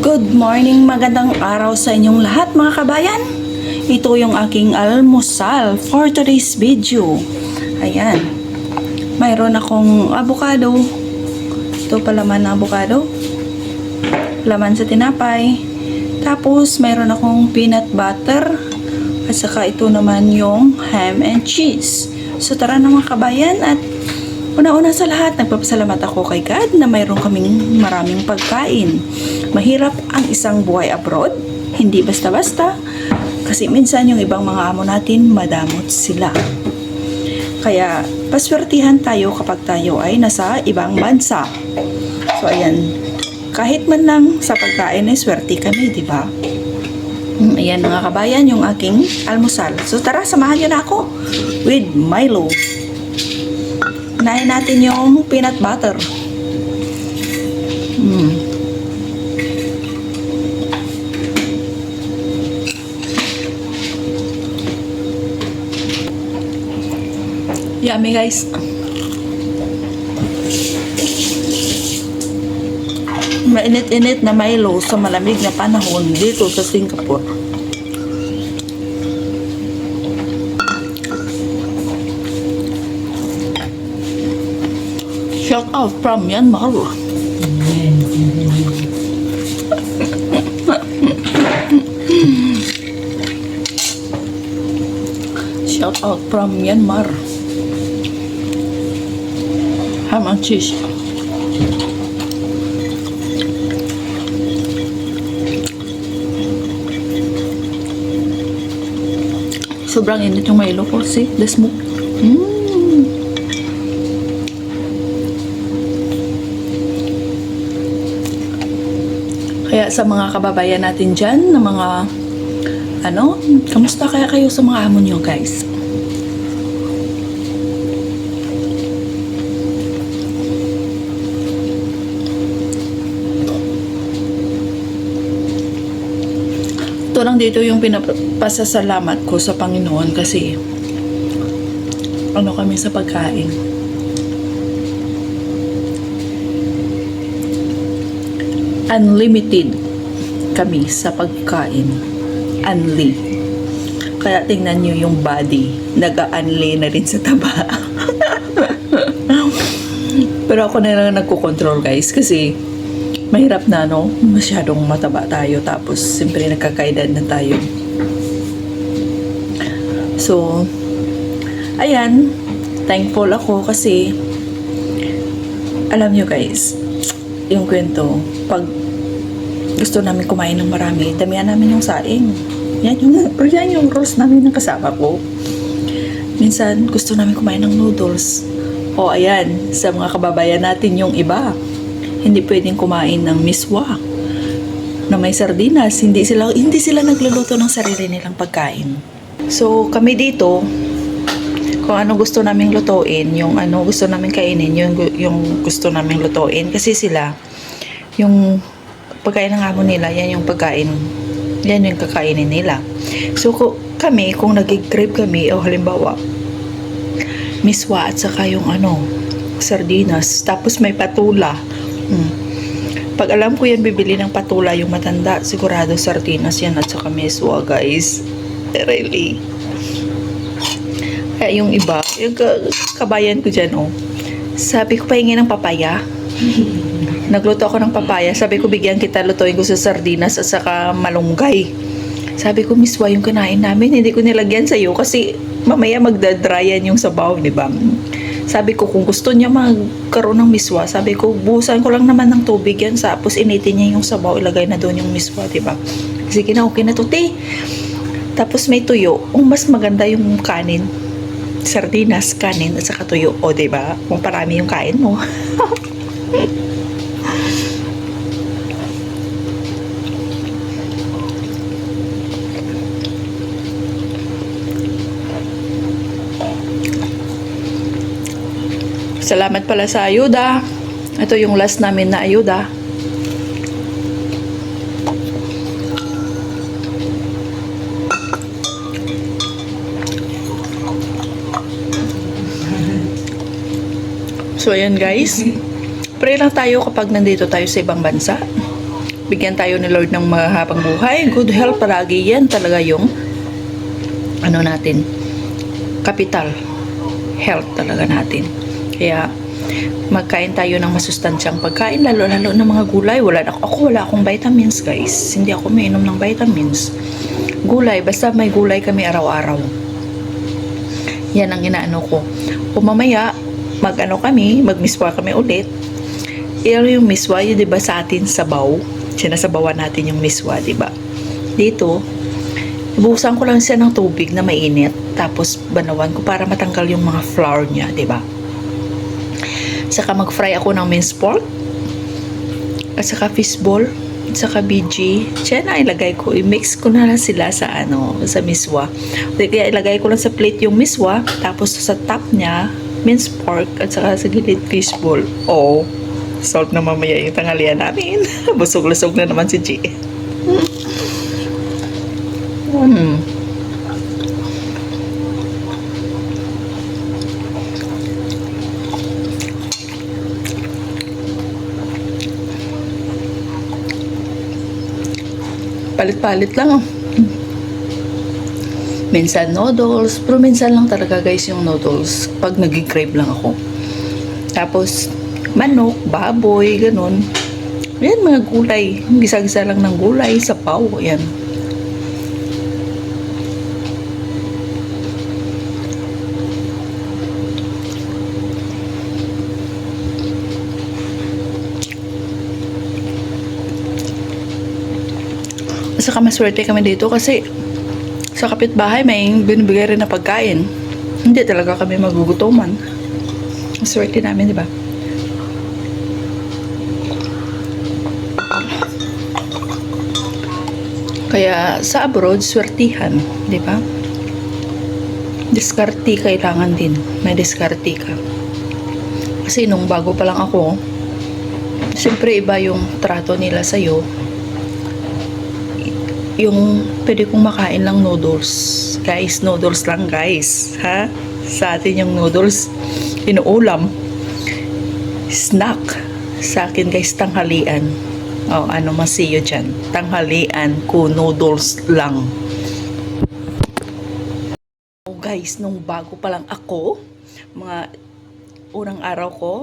Good morning, magandang araw sa inyong lahat mga kabayan. Ito yung aking almusal for today's video. Ayan. Mayroon akong avocado. Ito pa laman ng avocado. Laman sa tinapay. Tapos mayroon akong peanut butter. At saka ito naman yung ham and cheese. So tara na mga kabayan at Una-una sa lahat, nagpapasalamat ako kay God na mayroon kaming maraming pagkain. Mahirap ang isang buhay abroad, hindi basta-basta, kasi minsan yung ibang mga amo natin, madamot sila. Kaya, paswertihan tayo kapag tayo ay nasa ibang bansa. So, ayan, kahit man lang sa pagkain ay swerte kami, di ba? Mm, Ayan mga kabayan, yung aking almusal. So tara, samahan niyo na ako with Milo. Unahin natin yung peanut butter. Mm. Yummy guys. Mainit-init na Milo sa malamig na panahon dito sa Singapore. Out from Myanmar. Shout out from Myanmar. Ham and cheese. Sobrang init yung Milo ko. See, the smoke. Mm. Sa mga kababayan natin dyan, na mga, ano, kamusta kaya kayo sa mga amo nyo, guys? Ito lang dito yung pinapasasalamat ko sa Panginoon kasi ano kami sa pagkain. Unlimited kami sa pagkain. Unli. Kaya tingnan nyo yung body. Nag-unli na rin sa taba. Pero ako na lang nagko-control guys kasi mahirap na no, masyadong mataba tayo tapos siyempre nagkakaedad na tayo. So, ayan, thankful ako kasi alam nyo guys, yung kwento, pag gusto namin kumain ng marami, damihan namin yung saing. Yan yung, or yan yung rolls namin ng kasama ko. Minsan, gusto namin kumain ng noodles. O ayan, sa mga kababayan natin yung iba, hindi pwedeng kumain ng miswa na may sardinas. Hindi sila, hindi sila nagluluto ng sarili nilang pagkain. So, kami dito, kung ano gusto naming lutuin, yung ano gusto naming kainin, yung, yung gusto naming lutuin. Kasi sila, yung pagkain ng amo nila, yan yung pagkain, yan yung kakainin nila. So, ko, kami, kung nag-crave kami, o halimbawa, miswa at saka yung ano, sardinas, tapos may patula. Hmm. Pag alam ko yan, bibili ng patula yung matanda, sigurado sardinas yan at saka miswa, guys. Really. Kaya yung iba, yung ka- kabayan ko dyan, oh. Sabi ko, pahingi ng papaya. Nagluto ako ng papaya. Sabi ko, bigyan kita, lutuin ko sa sardinas at saka malunggay. Sabi ko, miswa yung kinain namin. Hindi ko nilagyan sa'yo kasi mamaya magdadryan yung sabaw, di ba? Sabi ko, kung gusto niya magkaroon ng miswa, sabi ko, buhusan ko lang naman ng tubig yan. Tapos initin niya yung sabaw, ilagay na doon yung miswa, di ba? Sige na, okay na to, te. Tapos may tuyo. Ang mas maganda yung kanin. Sardinas, kanin, at saka tuyo. O, di ba? Kung parami yung kain mo. Salamat pala sa ayuda. Ito yung last namin na ayuda. So, ayan guys. Pray lang tayo kapag nandito tayo sa ibang bansa. bigyan tayo ni Lord ng mahabang buhay, good health palagi. Yan talaga yung ano natin, kapital. Health talaga natin. Kaya, magkain tayo ng masustansyang pagkain, lalo-lalo ng mga gulay. Wala na, ako wala akong vitamins, guys. Hindi ako mainom ng vitamins. Gulay, basta may gulay kami araw-araw. Yan ang inaano ko. Kung mamaya, mag-ano kami, magmiswa kami ulit, Pero yung miswa, yun 'di ba sa atin sabaw? Sinasabawan natin yung miswa, 'di ba? Dito, ibuhusan ko lang siya ng tubig na mainit, tapos banawan ko para matanggal yung mga flour niya, 'di ba? Saka mag-fry ako ng minced pork, at saka fishball, at saka BG. Siya na ilagay ko, i-mix ko na lang sila sa ano, sa miswa. Kaya ilagay ko lang sa plate yung miswa, tapos sa top niya, minced pork, at saka sa gilid fishball. Oh, salt na mamaya yung tanghalian namin. Busog-lusog na naman si G. Hmm. Palit-palit lang. Minsan noodles, pero minsan lang talaga guys yung noodles pag nag-crave lang ako. Tapos, manok, baboy, ganun. Yan, mga gulay. Gisa-gisa lang ng gulay, sapaw, yan. Saka maswerte kami dito kasi sa kapitbahay may binibigay rin na pagkain. Hindi talaga kami magugutuman. Maswerte namin, di ba? Kaya sa abroad, swertihan, di ba? Diskarte kailangan din. May diskarte ka. Kasi nung bago pa lang ako, siyempre iba yung trato nila sa'yo. Yung pwede kong makain lang noodles. Guys, noodles lang guys. Ha? Sa atin yung noodles, inuulam. Snack. Sa akin guys, tanghalian. Oh, ano masiyo dyan? Tanghalian ko noodles lang. Oh, guys, nung bago pa lang ako, mga unang araw ko,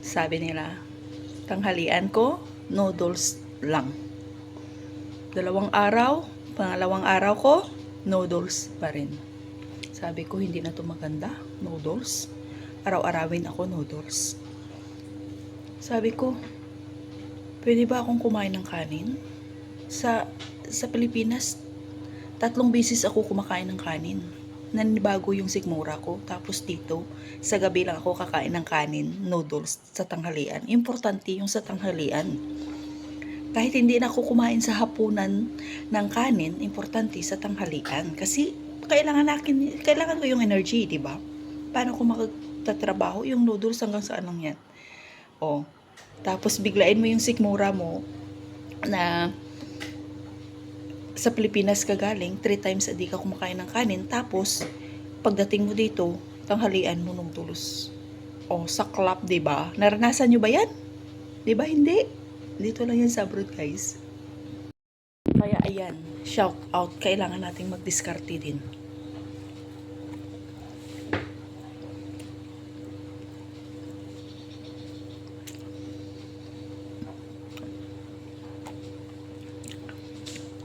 sabi nila, tanghalian ko, noodles lang. Dalawang araw, pangalawang araw ko, noodles pa rin. Sabi ko, hindi na to maganda, noodles. Araw-arawin ako noodles. Sabi ko, pwede ba akong kumain ng kanin? Sa, sa Pilipinas, tatlong beses ako kumakain ng kanin. Nanibago yung sikmura ko. Tapos dito, sa gabi lang ako kakain ng kanin, noodles, sa tanghalian. Importante yung sa tanghalian. Kahit hindi na ako kumain sa hapunan ng kanin, importante sa tanghalian. Kasi kailangan nakin, kailangan ko yung energy, di ba? Paano ko magtatrabaho yung noodles hanggang saan lang yan? Oh. Tapos biglain mo yung sikmura mo na sa Pilipinas ka galing, three times a day ka kumakain ng kanin, tapos pagdating mo dito, tanghalian mo noodles. O, saklap, di ba? Naranasan nyo ba yan? Di ba? Hindi. Dito lang yan sa abroad, guys. Kaya ayan, shout out, kailangan nating magdiskarte din.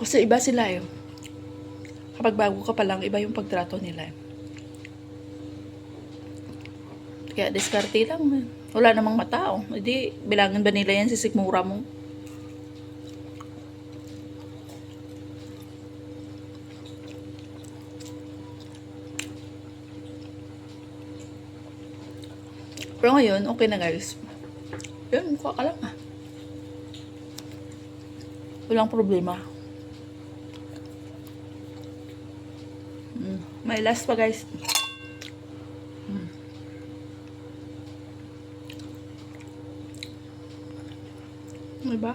Kasi iba sila eh. Kapag bago ka pa lang, iba yung pagtrato nila eh. Kaya diskarte lang. eh. Wala namang matao. Hindi, bilangan ba nila yan si sikmura mo? Pero ngayon, okay na guys. Yun, mukha ka lang ah. Walang problema. Mm. May last pa guys. Diba?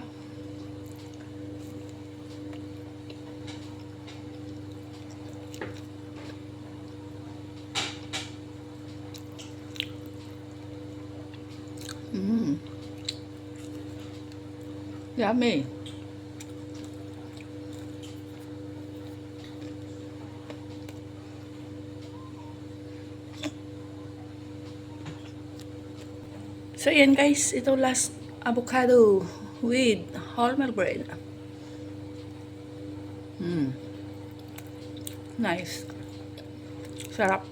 Mmm. Yummy. So, yan guys. Ito last avocado with wholemeal bread. Mm. Nice. Sarap.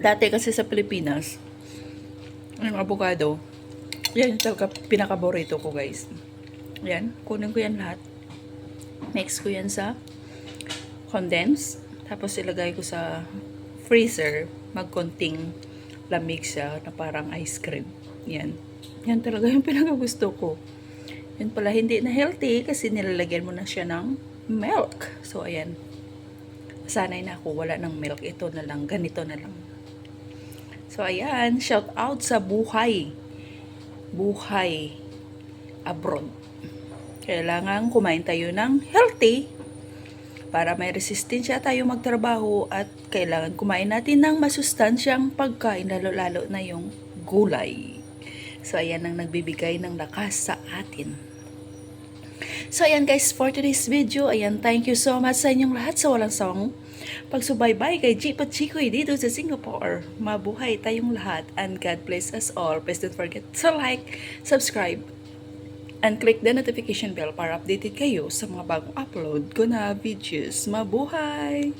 Dati kasi sa Pilipinas, yung avocado, yan yung talaga pinakaborito ko guys. Yan, kunin ko yan lahat. Mix ko yan sa condense. Tapos ilagay ko sa freezer. Magkonting lamig siya na parang ice cream. Yan. Yan talaga yung pinakagusto ko. Yan pala hindi na healthy kasi nilalagyan mo na siya ng milk. So, ayan. Sanay na ako. Wala ng milk. Ito na lang. Ganito na lang. So, ayan. Shout out sa buhay. Buhay abroad. Kailangan kumain tayo ng healthy para may resistensya tayo magtrabaho at kailangan kumain natin ng masustansyang pagkain lalo-lalo na yung gulay. So, ayan ang nagbibigay ng lakas sa atin. So, ayan guys, for today's video, ayan, thank you so much sa inyong lahat sa walang sawang pagsubaybay kay Jeep at Chikoy dito sa Singapore. Mabuhay tayong lahat and God bless us all. Please don't forget to like, subscribe, and click the notification bell para updated kayo sa mga bagong upload ko na videos. Mabuhay!